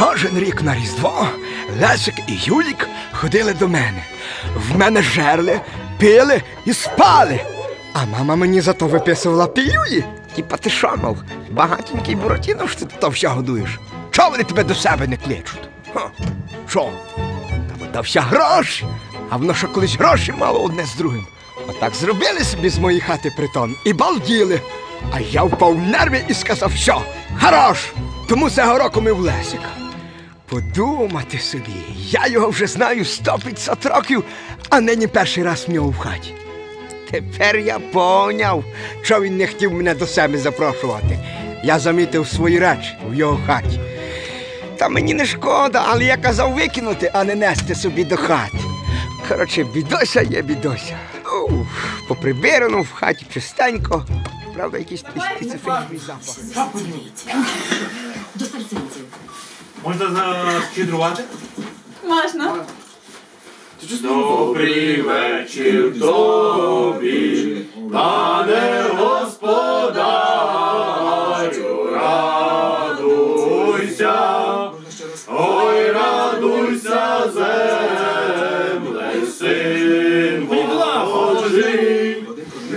Кожен рік на Різдво Лесик і Юлік ходили до мене. В мене жерли, пили і спали. А мама мені зато виписувала пілюлі. Типа ти що, мов, багатенький Буратіно, що ти то все годуєш? Чого вони тебе до себе не кличуть? Що? Та бо дався гроші, а воно що колись гроші мало одне з другим. Отак зробили собі з моєї хати притон і балділи. А я впав в нерви і сказав, що хорош! Тому цього року ми в Лесика. Подумати собі, я його вже знаю 100-500 років, а нині перший раз в нього в хаті. Тепер я поняв, що він не хотів мене до себе запрошувати. Я замітив свої речі в його хаті. Та мені не шкода, але я казав викинути, а не нести собі до хати. Коротше, бідося є бідося. Ух, поприбирано в хаті чистенько. Правда, якийсь специфічний запах. До сальсинців. Можна защедрувати? Можна. Добрий вечір тобі, пане господарю, радуйся, ой, радуйся, земле, син Божий,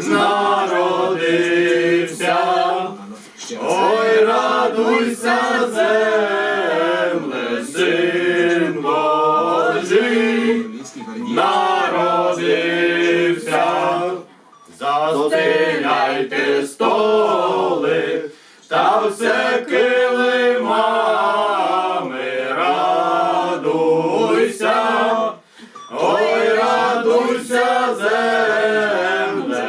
народився, ой, радуйся, земле, народився, застеляйте столи, та все килимами, радуйся, ой, радуйся, земле,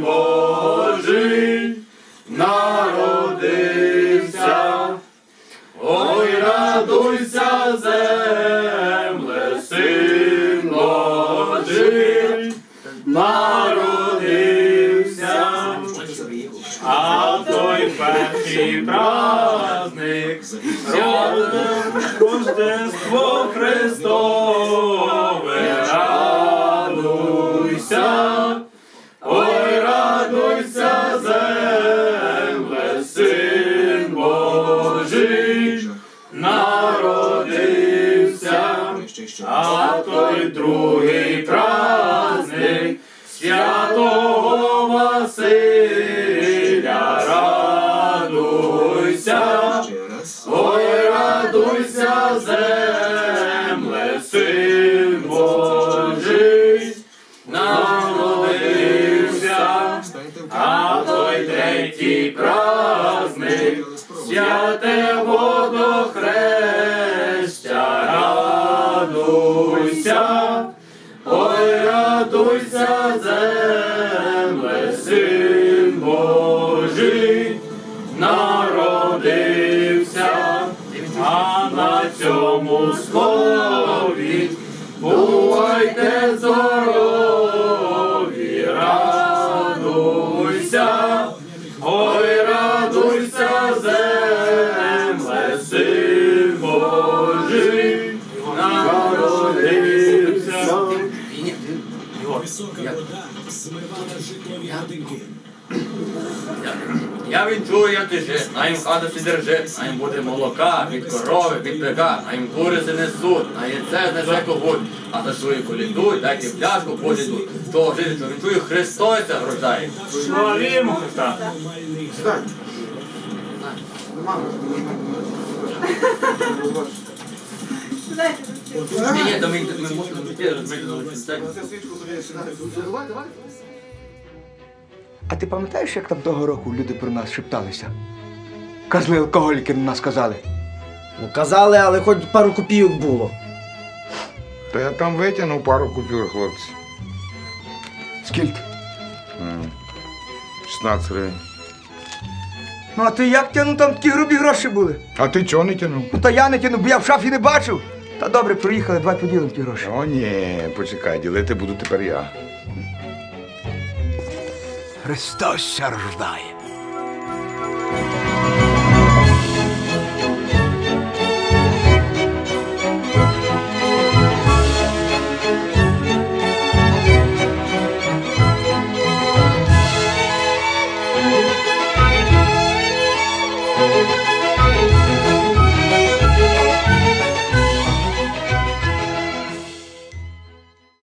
Божий, народився. Ой, радуйся, земле, перший праздник, Рождество Христове, радуйся. Ой, радуйся, земле, син Божий, народився, а той другий праздник святе водохреща, радуйся, ой, радуйся, земле, син Божий, народився, а на цьому слові бувайте здорові, Я вінчую, я тише, на їм хата сидержи, на їм буде молока, від корови, від бика, на їм кури несуть, на яйце знесе когуть, а за свою колідуй, дайте пляшку поліду, того жити, що вінчую, Христос це рождає. Славімо Христа. Дайте Ні, ні, то ми, ми можемо піти, розумієте, це. А ти пам'ятаєш, як там того року люди про нас шепталися? Казли алкоголіки на нас казали. Ну казали, але хоч пару копійок було. Та я там витягнув пару купюр, хлопці. Скільки? М, 16 гривень. Ну а ти як тяну там такі грубі гроші були? А ти чого не тягнув? Ну та я не тяну, бо я в шафі не бачив. Та добре, приїхали, давай поділимо ті гроші. О, ні, почекай, ділити буду тепер я. Христос ся рождає.